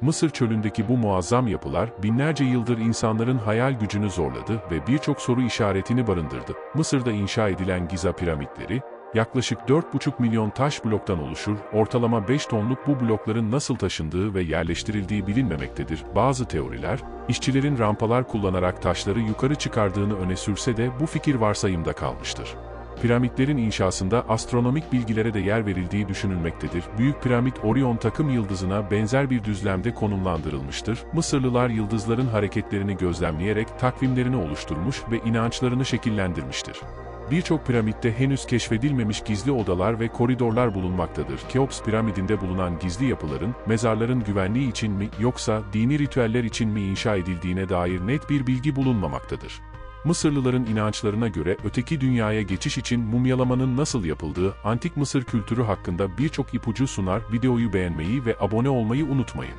Mısır çölündeki bu muazzam yapılar binlerce yıldır insanların hayal gücünü zorladı ve birçok soru işaretini barındırdı. Mısır'da inşa edilen Giza piramitleri, yaklaşık 4,5 milyon taş bloktan oluşur, ortalama 5 tonluk bu blokların nasıl taşındığı ve yerleştirildiği bilinmemektedir. Bazı teoriler, işçilerin rampalar kullanarak taşları yukarı çıkardığını öne sürse de bu fikir varsayımda kalmıştır. Piramitlerin inşasında astronomik bilgilere de yer verildiği düşünülmektedir. Büyük piramit Orion takım yıldızına benzer bir düzlemde konumlandırılmıştır. Mısırlılar yıldızların hareketlerini gözlemleyerek takvimlerini oluşturmuş ve inançlarını şekillendirmiştir. Birçok piramitte henüz keşfedilmemiş gizli odalar ve koridorlar bulunmaktadır. Keops piramidinde bulunan gizli yapıların, mezarların güvenliği için mi yoksa dini ritüeller için mi inşa edildiğine dair net bir bilgi bulunmamaktadır. Mısırlıların inançlarına göre öteki dünyaya geçiş için mumyalamanın nasıl yapıldığı, antik Mısır kültürü hakkında birçok ipucu sunar, videoyu beğenmeyi ve abone olmayı unutmayın.